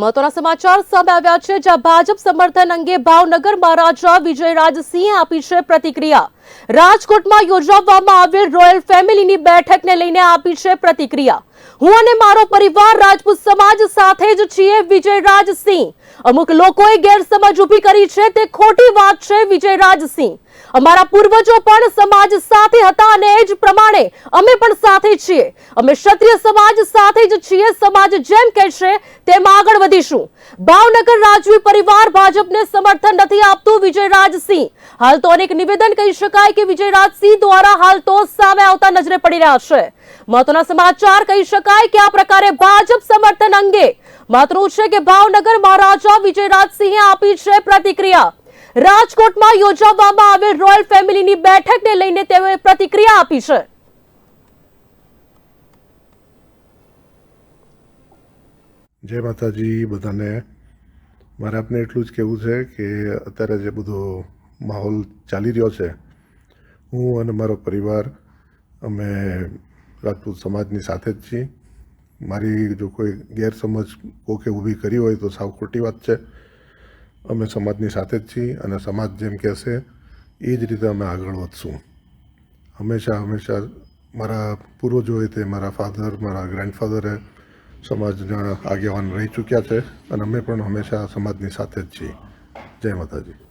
મહત્વના સમાચાર સામે આવ્યા છે, જ્યાં ભાજપ સમર્થન અંગે ભાવનગર મહારાજા વિજયરાજસિંહે આપી છે પ્રતિક્રિયા. રાજકોટમાં યોજવામાં આવેલ રોયલ ફેમિલીની બેઠકને લઈને આપી છે પ્રતિક્રિયા. હું અને મારો પરિવાર રાજપૂત સમાજ સાથે જ છીએ વિજયરાજસિંહ અમુક લોકોએ ગેરસમજ ઊભી કરી છે, તે ખોટી વાત છે વિજયરાજસિંહ અમારા પૂર્વજો પણ સમાજ સાથે હતા અને એ જ પ્રમાણે અમે પણ સાથે છીએ. અમે ક્ષત્રિય સમાજ સાથે જ છીએ, સમાજ જેમ કહેશે તેમ આગળ વધીશું. ભાવનગર રાજવી પરિવાર ભાજપને સમર્થન નથી આપતું વિજયરાજસિંહ હાલ તો અનેક નિવેદન કહી શકાય કે વિજયરાજસિંહ દ્વારા હાલ તો સામે આવતા નજરે પડી રહ્યા છે. મહત્વના સમાચાર કહી શકાય કે આ પ્રકારે ભાજપ સમર્થન અંગે માત્રું છે કે ભાવનગર મહારાજા વિજયરાજસિંહે આપી છે પ્રતિક્રિયા. રાજકોટમાં યોજવામાં આવેલ રોયલ ફેમિલીની બેઠકને લઈને તેઓએ પ્રતિક્રિયા આપી છે. જય માતાજી બધાને. મારે આપને એટલું જ કહેવું છે કે અત્યારે જે બધો માહોલ ચાલી રહ્યો છે હું અને મારો પરિવાર, અમે રાજપૂત સમાજની સાથે જ છીએ. મારી જો કોઈ ગેરસમજ કોકે ઊભી કરી હોય તો સાવ ખોટી વાત છે. અમે સમાજની સાથે જ છીએ અને સમાજ જેમ કહેશે, એ જ રીતે અમે આગળ વધશું. હંમેશા હંમેશા મારા પૂર્વજોએ તે મારા ફાધર મારા ગ્રેન્ડફાધરે સમાજના આગેવાન રહી ચૂક્યા છે અને અમે પણ હંમેશા સમાજની સાથે જ છીએ. જય માતાજી.